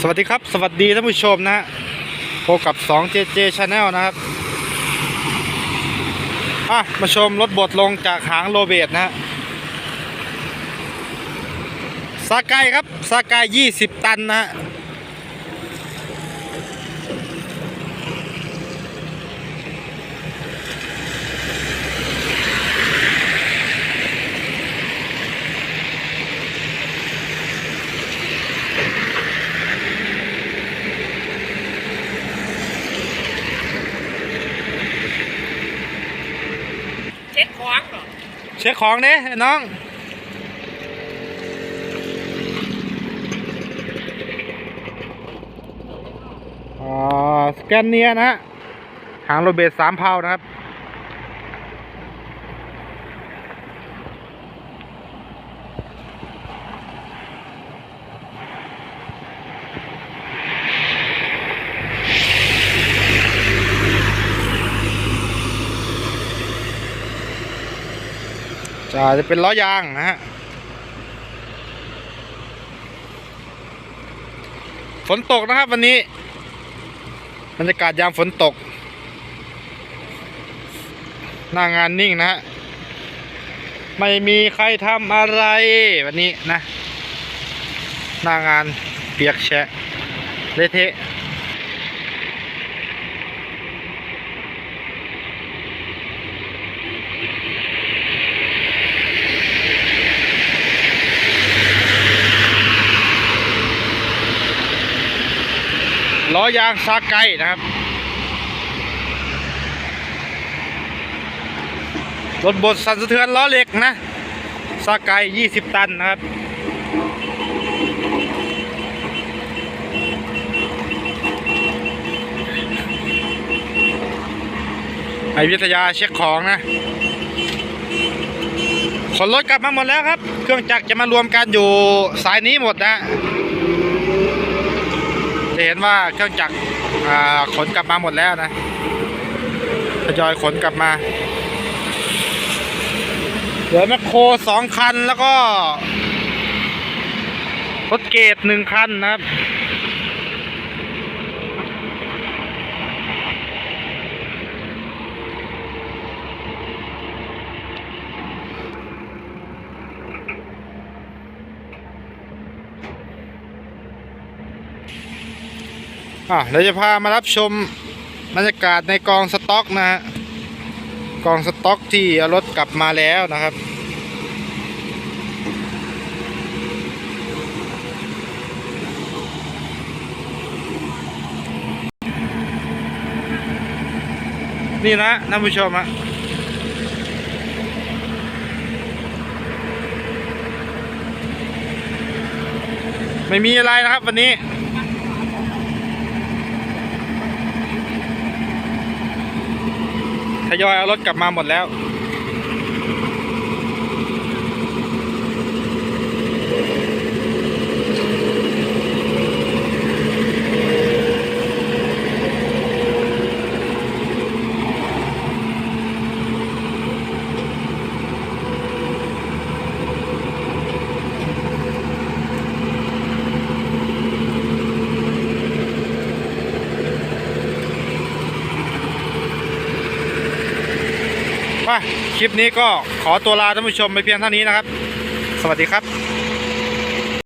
สวัสดีครับ สวัสดีท่านผู้ชมนะฮะพบกับ 2JJ Channel นะครับอะมาชมรถบดลงจากหางโรเบตนะฮะสากายครับสากาย 20 ตันนะฮะเช็ดของเหรอ เช็คของเด้น้องอ่าสแกนเนียนะฮะหางโรเบตสามเพานะครับ จะจะเป็นล้อยางนะฮะ ฝนตกนะครับวันนี้บรรยากาศยามฝนตก หน้างานนิ่งนะฮะ ไม่มีใครทำอะไรวันนี้นะ หน้างานเปียกแฉะเละเทะ ล้อยางซาไกนะครับ รถบดสั่นสะเทือนล้อเหล็กนะซาไก20 ตันนะครับไอวิทยาเช็คของนะขนรถกลับมาหมดแล้วครับ เครื่องจักรจะมารวมกันอยู่สายนี้หมดนะ จะเห็นว่าเครื่องจักรขนกลับมาหมดแล้วนะทยอยขนกลับมา เหลือแมคโครสองคันแล้วก็รถเกตหนึ่งคันนะครับ อะเดี๋ยวจะพามารับชมบรรยากาศในกองสต็อกนะฮะกองสต็อกที่เอารถกลับมาแล้วนะครับนี่นะท่านผู้ชมอะไม่มีอะไรนะครับวันนี้ ทยอยเอารถกลับมาหมดแล้ว ว่าคลิปนี้ก็ขอตัวลาท่านผู้ชมไปเพียงเท่านี้นะครับ สวัสดีครับ